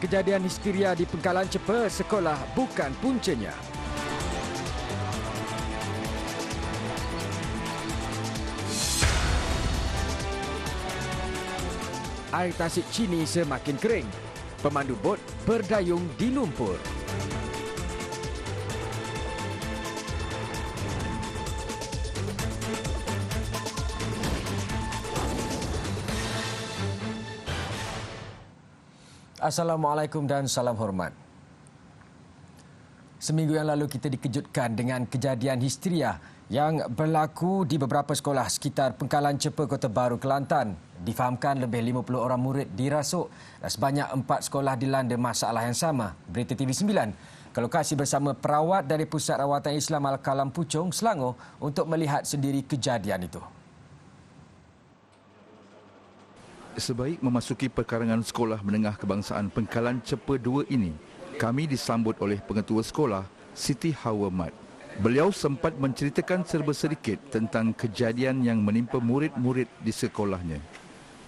kejadian histeria di Pengkalan Cepa, sekolah bukan puncanya. Air tasik Cini semakin kering. Pemandu bot berdayung di lumpur. Assalamualaikum dan salam hormat. Seminggu yang lalu kita dikejutkan dengan kejadian histeria yang berlaku di beberapa sekolah sekitar Pengkalan Cepa Kota Baru Kelantan. Difahamkan lebih 50 orang murid dirasuk dan sebanyak empat sekolah dilanda masalah yang sama. Berita TV9 ke lokasi bersama perawat dari Pusat Rawatan Islam Al-Kalam Puchong, Selangor untuk melihat sendiri kejadian itu. Sebaik memasuki perkarangan sekolah menengah kebangsaan Pengkalan Cepa 2 ini, kami disambut oleh pengetua sekolah, Siti Hawa Mat. Beliau sempat menceritakan serba sedikit tentang kejadian yang menimpa murid-murid di sekolahnya.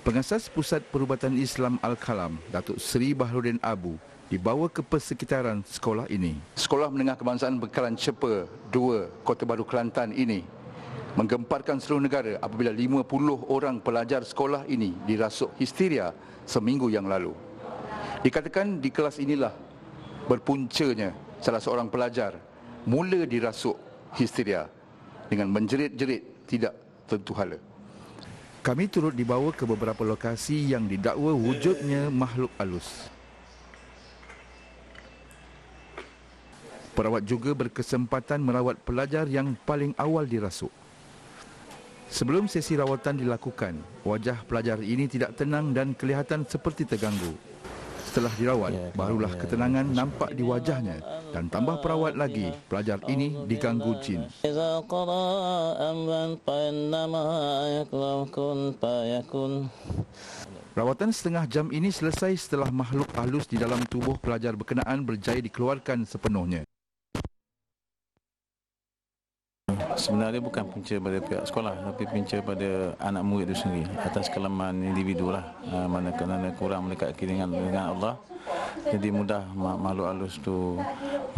Pengasas Pusat Perubatan Islam Al-Kalam, Datuk Seri Bahrudin Abu, dibawa ke persekitaran sekolah ini. Sekolah Menengah Kebangsaan Pengkalan Cepa 2, Kota Baru Kelantan ini menggemparkan seluruh negara apabila 50 orang pelajar sekolah ini dirasuk histeria seminggu yang lalu. Dikatakan di kelas inilah berpuncanya salah seorang pelajar mula dirasuk histeria dengan menjerit-jerit tidak tentu hala. Kami turut dibawa ke beberapa lokasi yang didakwa wujudnya makhluk halus. Perawat juga berkesempatan merawat pelajar yang paling awal dirasuk. Sebelum sesi rawatan dilakukan, wajah pelajar ini tidak tenang dan kelihatan seperti terganggu. Setelah dirawat, ya, barulah ya, ketenangan nampak di wajahnya dan tambah perawat lagi, pelajar ini diganggu jin. Rawatan setengah jam ini selesai setelah makhluk halus di dalam tubuh pelajar berkenaan berjaya dikeluarkan sepenuhnya. Sebenarnya bukan punca pada pihak sekolah tapi punca pada anak murid itu sendiri atas kelemahan individu lah. Ha, mana kerana kurang mendekati dengan, dengan Allah jadi mudah makhluk halus tu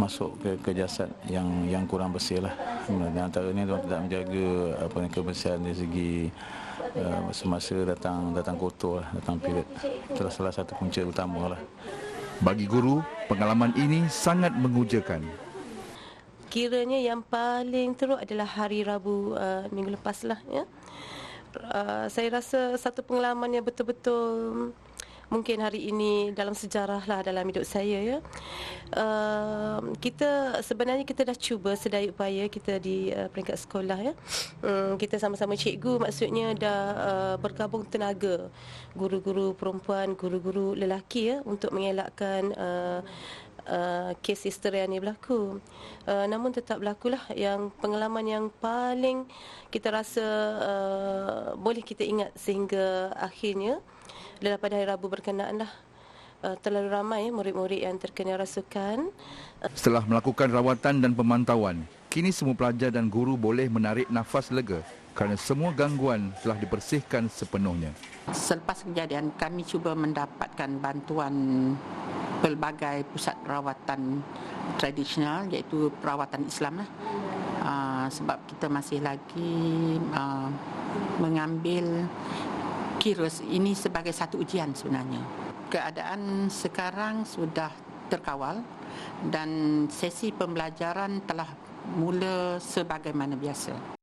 masuk ke, ke jasad yang yang kurang bersih lah. Di antaranya dia tidak menjaga apa yang kebersihan dari segi uh, semasa datang datang kotor lah, datang period. Itulah salah satu punca utama lah. Bagi guru pengalaman ini sangat mengujakan kiranya yang paling teruk adalah hari Rabu uh, minggu lepas lah ya. Uh, saya rasa satu pengalaman yang betul-betul mungkin hari ini dalam sejarah lah dalam hidup saya ya. Uh, kita sebenarnya kita dah cuba sedaya upaya kita di uh, peringkat sekolah ya. Um, kita sama-sama cikgu maksudnya dah uh, bergabung tenaga guru-guru perempuan, guru-guru lelaki ya untuk mengelakkan uh, uh, kes histeria ni berlaku. Uh, namun tetap berlakulah yang pengalaman yang paling kita rasa uh, boleh kita ingat sehingga akhirnya adalah pada hari Rabu berkenaan lah. Uh, terlalu ramai murid-murid yang terkena rasukan. Setelah melakukan rawatan dan pemantauan, kini semua pelajar dan guru boleh menarik nafas lega kerana semua gangguan telah dibersihkan sepenuhnya. Selepas kejadian, kami cuba mendapatkan bantuan pelbagai pusat rawatan tradisional iaitu perawatan Islam lah. Uh, sebab kita masih lagi uh, mengambil kira ini sebagai satu ujian sebenarnya. Keadaan sekarang sudah terkawal dan sesi pembelajaran telah mula sebagaimana biasa.